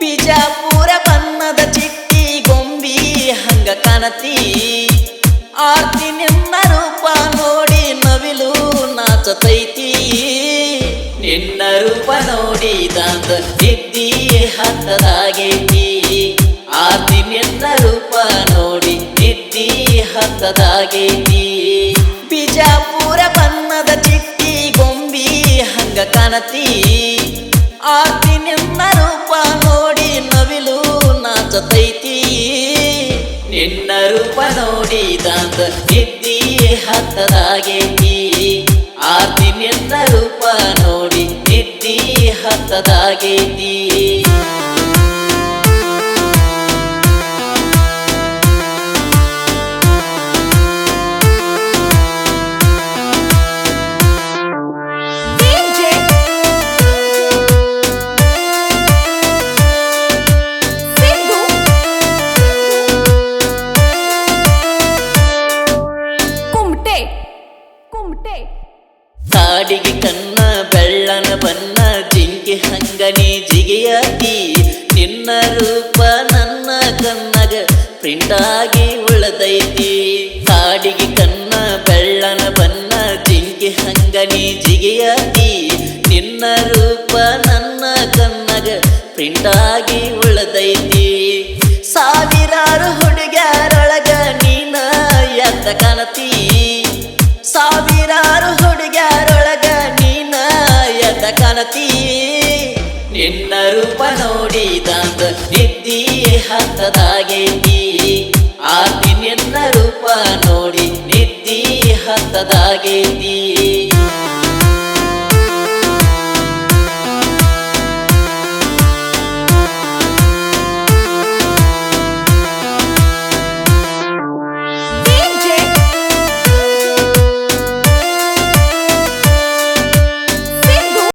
ಬಿಜಾಪುರ ಬಣ್ಣದ ಚಿಟ್ಟಿ ಗೊಂಬಿ ಹಂಗ ಕಾಣತಿ ರೂಪ ನೋಡಿ ದಾಂತ ನಿದ್ದಿ ಹತ್ತದಾಗೈತಿ ಆದಿ ನಿನ್ನ ರೂಪ ನೋಡಿ ನಿದ್ದಿ ಹತ್ತದಾಗೈತಿ ಬಿಜಾಪುರ ಬಣ್ಣದ ಚಿಟ್ಟಿ ಗೊಂಬಿ ಹಂಗ ಕಾಣತಿ. ಆದಿ ನಿನ್ನ ರೂಪ ನೋಡಿ ನವಿಲು ನಾಚತೈತಿ. ನಿನ್ನ ರೂಪ ನೋಡಿ ದಾಂತ ನಿದ್ದಿ ಹತ್ತದಾಗೈತಿ ಆದಿ ನಿನ್ನ ರೂಪ ನೋಡಿ ನಿದ್ದಿ ಕಣ್ಣ ಬೆಳ್ಳನ ಬನ್ನಿ. ಕುಮಟೆ ಹಂಗನಿ ನಿನ್ನ ರೂಪ ನನ್ನ ಕನ್ನಗ ಪ್ರಿಂಟಾಗಿ ಉಳದೈತಿ. ಕಾಡಿಗೆ ಕನ್ನ ಬೆಳ್ಳನ ಬನ್ನ ಜಿಂಕೆ ಹಂಗನಿ ಜಿಗಿಯಾಗಿ ನಿನ್ನ ರೂಪ ನನ್ನ ಕನ್ನಗ ಪ್ರಿಂಟಾಗಿ ಉಳದೈತಿ. ಸಾವಿರಾರು ಹುಡುಗ್ಯಾರೊಳಗ ನೀನ ಎತ್ತ ಕಾಣತಿ. ಸಾವಿರಾರು ಹುಡುಗ್ಯಾರೊಳಗ ನೀನ ಎದ್ದ ಕಾಣತಿ. ನೋಡಿ ದಾಂತ ನಿದ್ದಿ ಆ ದಿನ ರೂಪ ನೋಡಿ ನಿದ್ದಿ ಹತ್ತದಾಗೈತಿ